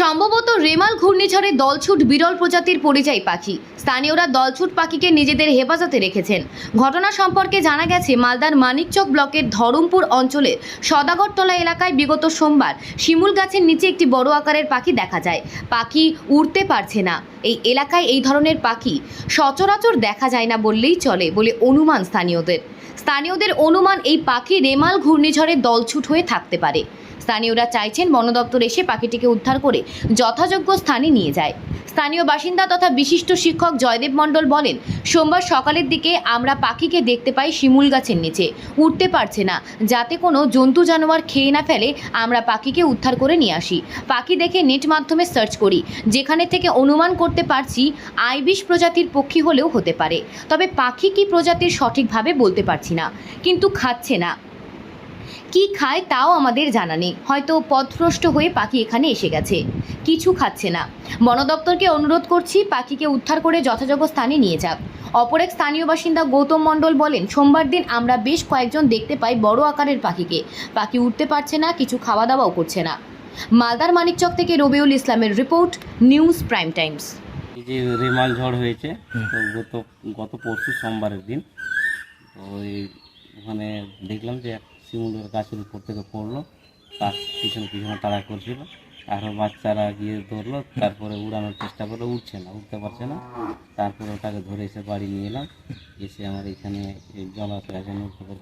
সম্ভবত রেমাল ঘূর্ণিঝড়ে দলছুট বিরল প্রজাতির পরিযায়ী পাখি। স্থানীয়রা দলছুট পাখিকে নিজেদের হেফাজতে রেখেছেন। ঘটনা সম্পর্কে জানা গেছে, মালদার মানিকচক ব্লকের ধরমপুর অঞ্চলের সদাগরতলা এলাকায় বিগত সোমবার শিমুল গাছের নিচে একটি বড় আকারের পাখি দেখা যায়। পাখি উড়তে পারছে না। এই এলাকায় এই ধরনের পাখি সচরাচর দেখা যায় না বললেই চলে বলে অনুমান স্থানীয়দের। স্থানীয়দের অনুমান, এই পাখি রেমাল ঘূর্ণিঝড়ে দলছুট হয়ে থাকতে পারে। স্থানীয়রা চাইছেন বন দপ্তর এসে পাখিটিকে উদ্ধার করে যথাযোগ্য স্থানে নিয়ে যায়। স্থানীয় বাসিন্দা তথা বিশিষ্ট শিক্ষক জয়দেব মণ্ডল বলেন, সোমবার সকালের দিকে আমরা পাখিকে দেখতে পাই শিমুল গাছের নিচে। উঠতে পারছে না, যাতে কোনো জন্তু জানোয়ার খেয়ে না ফেলে আমরা পাখিকে উদ্ধার করে নিয়ে আসি। পাখি দেখে নেট মাধ্যমে সার্চ করি, যেখানে থেকে অনুমান করতে পারছি আইবিশ প্রজাতির পক্ষী হলেও হতে পারে। তবে পাখি কি প্রজাতির সঠিকভাবে বলতে পারছি না, কিন্তু খাচ্ছে না। কি খায় তাও আমাদের জানা নেই। হয়তো পথভ্রষ্ট হয়ে পাখি এখানে এসে গেছে। কিছু খাচ্ছে না। বন দপ্তরকে অনুরোধ করছি পাখিকে উদ্ধার করে যথাযোগ্য স্থানে নিয়ে যাক। অপর এক স্থানীয় বাসিন্দা গৌতম মণ্ডল বলেন সোমবার দিন আমরা বেশ কয়েকজন দেখতে পাই বড় আকারের পাখিকে। পাখি উঠতে পারছে না কিছু খাওয়া দাওয়াও করছে না। মালদার মানিকচক থেকে রবিউল ইসলামের রিপোর্ট নিউজ প্রাইম টাইমস। এই যে রেমাল ঝড় হয়েছে তো গত গত পরশু সোমবারের দিন তো ওই ওখানে দেখলাম যে এক শিমুলের গাছের উপর থেকে পড়ল। তার পিছনে পিছনে তাড়া করছিল। আরও বাচ্চারা গিয়ে ধরলো, তারপরে উড়ানোর চেষ্টা করল। উঠছে না উঠতে পারছে না। তারপরে ওটাকে ধরে এসে বাড়ি নিয়ে এলাম। এসে আমার এখানে জলাশয়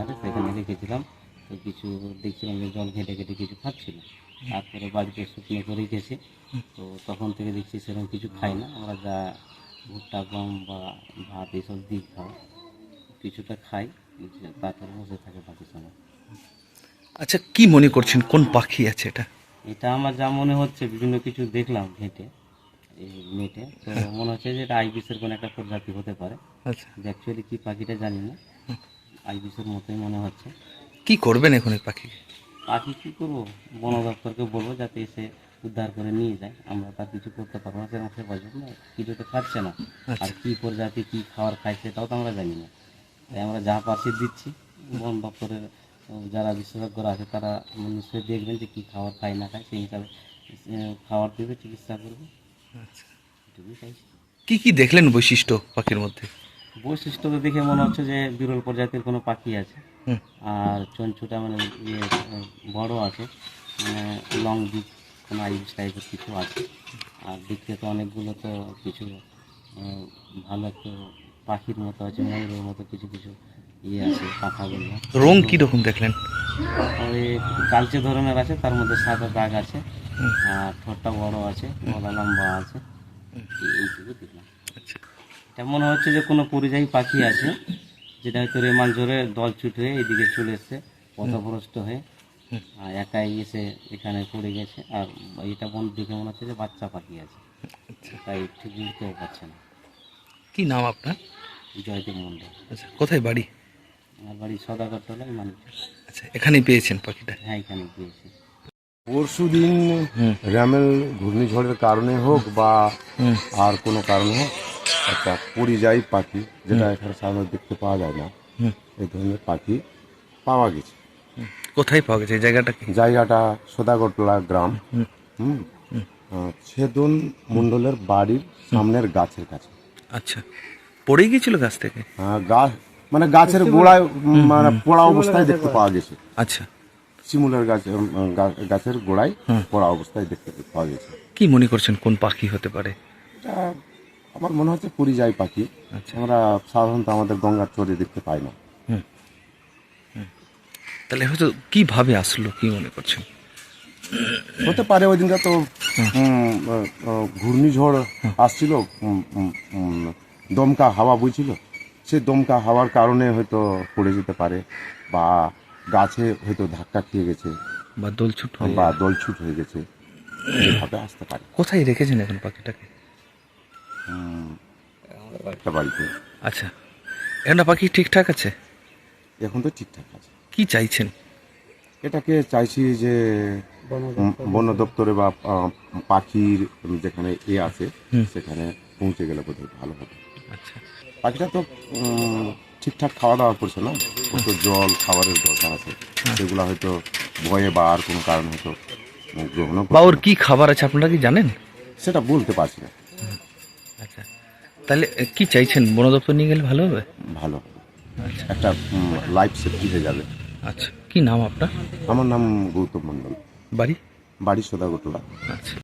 আছে, সেখানে রেখেছিলাম। তো কিছু দেখছিলাম যে জল ঘেটে ঘেটে কিছু খাচ্ছিল। তারপরে বাড়িতে শুকনো করে রেখেছি। তো তখন থেকে দেখছি সেরকম কিছু খাই না। আমরা যা ভুট্টা, গম বা ভাত, এসব দিই খাওয়া কিছুটা খাই তারপরে বসে থাকে বাকি সময়। আচ্ছা কি মনে করছেন? কোন পাখি আছে এটা? এটা আমার যা মনে হচ্ছে বিভিন্ন কিছু দেখলাম ঘেঁটে এই নেটে তো মনে হচ্ছে যে এটা আইবিসের কোনো একটা প্রজাতি হতে পারে। আচ্ছা। অ্যাকচুয়ালি কি পাখিটা জানি না। আইবিসের মতোই মনে হচ্ছে। কি করবেন এখন এই পাখিকে? পাখি কি করব? বন দপ্তরকে বলব যাতে এসে উদ্ধার করে নিয়ে যায়। আমরা তার কিছু করতে পারব না সেরকম জন্য কিছু তো খাচ্ছে না। আর কি প্রজাতি কি খাবার খায় সেটাও তো আমরা জানি না। তাই আমরা যা পাচ্ছি দিচ্ছি। বন দপ্তরের যারা বিশেষজ্ঞরা আছে তারা নিশ্চয়ই দেখবেন যে কী খাবার খায় না খায় সেই হিসাবে খাবার দেবে চিকিৎসা করবে। আচ্ছা। কি কি দেখলেন বৈশিষ্ট্য পাখির মধ্যে? বৈশিষ্ট্য তো দেখে মনে হচ্ছে যে বিরল প্রজাতির কোনো পাখি আছে। আর চঞ্চুটা মানে ইয়ে বড় আছে মানে লং বিক কোনো আইস টাইপের কিছু আছে। আর দেখতে তো অনেকগুলো তো কিছু ভালো একটু পাখির মতো আছে ময়ূরের মতো কিছু কিছু ইয়ে আছে পাখাগুলো রং কি রকম দেখলেন? ওই কালচে ধরনের আছে তার মধ্যে সাদা দাগ আছে। আর ঠোঁটটা বড় আছে গলা লম্বা আছে। এইটুকু দেখলাম। আচ্ছা। এটা মনে হচ্ছে যে কোনো পরিযায়ী পাখি আছে যেটা হয়তো রেমাল জোরে দল ছুট হয়ে এদিকে চলে এসছে পথভ্রষ্ট হয়ে আর একাই এসে এখানে পড়ে গেছে আর এটা মন দেখে মনে হচ্ছে যে বাচ্চা পাখি আছে। আচ্ছা। তাই ঠিক উঠতেও পারছে না। কি নাম আপনার? জয়দেব মন্ডল আচ্ছা কোথায় বাড়ি? আমার বাড়ি সদাগরতলায় মানুষ আচ্ছা এখানেই পেয়েছেন পাখিটা? হ্যাঁ এখানে গিয়েছি পরশু দিন র্যামেল ঘূর্ণিঝড়ের কারণে হোক বা আর কোনো কারণে হোক একটা পরিযায়ী পাখি যেটা এখানে সাধারণত দেখতে পাওয়া যায় না এই ধরনের পাখি পাওয়া গেছে। কোথায় পাওয়া গেছে? এই জায়গাটা জায়গাটা সোদাগরতলা গ্রাম। হুম। ছেদন মণ্ডলের বাড়ির সামনের গাছের কাছে। আচ্ছা পড়েই গিয়েছিল গাছ থেকে? গাছ মানে গাছের গোড়ায় মানে পোড়া অবস্থায় দেখতে পাওয়া গেছে। আচ্ছা। শিমুলের গাছ গাছের গোড়ায়। পোড়া অবস্থায় দেখতে পাওয়া গেছে। কি মনে করছেন কোন পাখি হতে পারে? এটা আমার মনে হচ্ছে পুরী পরিযায়ী পাখি। আচ্ছা। আমরা সাধারণত আমাদের গঙ্গার চরে দেখতে পাই না। তাহলে হয়তো কীভাবে আসলো কি মনে করছেন? হতে পারে ওই দিনটা তো ঘূর্ণিঝড় আসছিল দমকা হাওয়া বইছিল। সেই দমকা হাওয়ার কারণে হয়তো পড়ে যেতে পারে বা গাছে হয়তো ধাক্কা খেয়ে গেছে বা দোলছুট বা দলছুট হয়ে গেছে এইভাবে আসতে পারে। কোথায় রেখেছেন এখন পাখিটাকে? একটা বাড়িতে। আচ্ছা একটা পাখি ঠিকঠাক আছে? এখন তো ঠিকঠাক আছে। কি চাইছেন? এটাকে চাইছি যে বন দপ্তরে বা পাখির যেখানে এ আছে সেখানে পৌঁছে গেলে বোধহয় ভালো হবে। পাখিটা তো ঠিকঠাক খাওয়া দাওয়া করছে না? কত জল খাবারের দরকার আছে। সেগুলো হয়তো ভয়ে বা আর কোনো কারণ হয়তো গ্রহণ বা ওর কি খাবার আছে আপনারা কি জানেন? সেটা বলতে পারছি না। আচ্ছা। তাহলে কি চাইছেন? বন দপ্তর নিয়ে গেলে ভালো হবে? ভালো। আচ্ছা। একটা লাইফ সেফটি হয়ে যাবে। আচ্ছা। কি নাম আপনার? আমার নাম গৌতম মণ্ডল। বাড়ি? বাড়ি সদাগোটলা আচ্ছা।